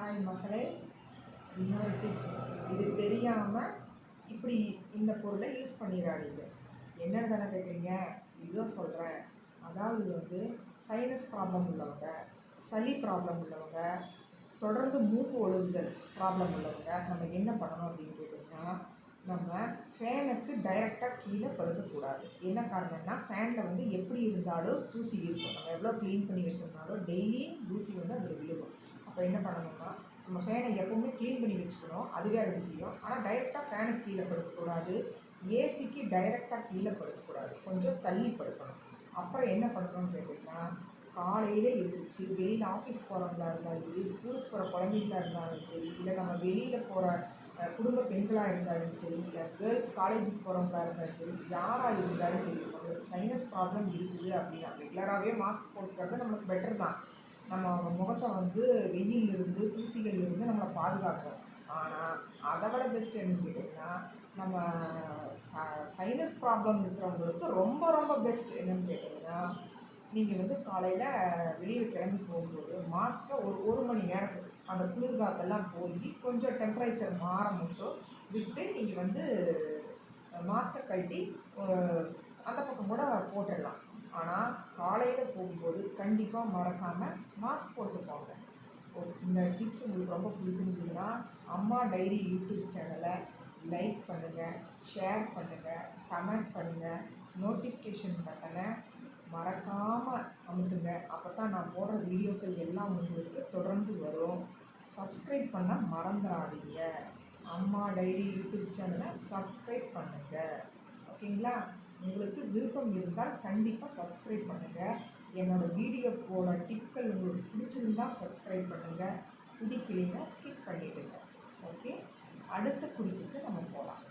Hi மக்களே இன்னொரு tips இது தெரியாமல் இப்படி இந்த பொருளை யூஸ் பண்ணிடாதீங்க என்னென்னு தானே கேட்குறீங்க இதோ சொல்கிறேன் அதாவது வந்து சைனஸ் ப்ராப்ளம் உள்ளவங்க சளி ப்ராப்ளம் உள்ளவங்க தொடர்ந்து மூக்கு ஒழுகுதல் ப்ராப்ளம் உள்ளவங்க நம்ம என்ன பண்ணணும் அப்படின்னு கேட்டிங்கன்னா நம்ம ஃபேனுக்கு டைரெக்டாக கீழே படுக்கக்கூடாது. என்ன காரணம்னா ஃபேனில் வந்து எப்படி இருந்தாலும் தூசி இருக்கும். நம்ம எவ்வளோ க்ளீன் பண்ணி வச்சோம்னாலும் டெய்லியும் தூசி வந்து அதில் விழுகும். அப்போ என்ன பண்ணணும்னா நம்ம ஃபேனை எப்பவுமே க்ளீன் பண்ணி வச்சுக்கணும். அது வேறு விஷயம் ஆனால் டைரெக்டாக ஃபேனுக்கு கீழே படுக்கக்கூடாது. ஏசிக்கு டைரெக்டாக கீழே படுக்கக்கூடாது. கொஞ்சம் தள்ளி படுக்கணும். அப்புறம் என்ன பண்ணணும்னு கேட்டிங்கன்னா காலையில் எழுந்திரிச்சு வெளியில் ஆஃபீஸ் போகிறவங்களா இருந்தாலும் சரி ஸ்கூலுக்கு போகிற குழந்தைங்களா இருந்தாலும் சரி இல்லை நம்ம வெளியில் போகிற குடும்ப பெண்களாக இருந்தாலும் சரி இல்லை கேர்ள்ஸ் காலேஜுக்கு போகிறவங்களா இருந்தாலும் சரி யாராக இருந்தாலும் சரி நம்மளுக்கு சைனஸ் ப்ராப்ளம் இருக்குது அப்படின்னா ரெகுலராகவே மாஸ்க் போட்டுக்கிறது நம்மளுக்கு பெட்டர் தான். நம்ம அவங்க முகத்தை வந்து வெயில் இருந்து தூசிகள் இருந்து நம்மளை பாதுகாக்கும். ஆனால் அதை விட பெஸ்ட் என்னன்னு கேட்டிங்கன்னா நம்ம சைனஸ் ப்ராப்ளம் இருக்கிறவங்களுக்கு ரொம்ப ரொம்ப பெஸ்ட் என்னன்னு கேட்டிங்கன்னா நீங்கள் வந்து காலையில் வெளியில் கிளம்பி போகும்போது மாஸ்க்கை ஒரு ஒரு மணி நேரத்துக்கு அந்த குளிர்காத்தெல்லாம் போய் கொஞ்சம் டெம்பரேச்சர் மாற மட்டும் விட்டு நீங்கள் வந்து மாஸ்க்கை கழட்டி அந்த பக்கம் கூட போட்டுடலாம். ஆனால் காலையில் போகும்போது கண்டிப்பாக மறக்காமல் மாஸ்க் போட்டு போங்க. ஓ- இந்த டிப்ஸ் உங்களுக்கு ரொம்ப பிடிச்சிருந்ததுன்னா அம்மா டைரி யூடியூப் சேனலை லைக் பண்ணுங்கள் ஷேர் பண்ணுங்கள் கமெண்ட் பண்ணுங்கள் நோட்டிஃபிகேஷன் பட்டனை மறக்காமல் அமுத்துங்க. அப்போ தான் நான் போடுற வீடியோக்கள் எல்லாம் உங்களுக்கு தொடர்ந்து வரும். சப்ஸ்கிரைப் பண்ண மறந்துடாதீங்க அம்மா டைரி யூடியூப் சேனலை சப்ஸ்கிரைப் பண்ணுங்கள் ஓகேங்களா? உங்களுக்கு விருப்பம் இருந்தால் கண்டிப்பாக சப்ஸ்கிரைப் பண்ணுங்கள் என்னோடய வீடியோவோட டிப்கள் உங்களுக்கு பிடிச்சிருந்தால் சப்ஸ்கிரைப் பண்ணுங்கள் பிடிக்கலைன்னா ஸ்கிப் பண்ணிவிடுங்க ஓகே அடுத்த குறிப்புக்கு நம்ம போகலாம்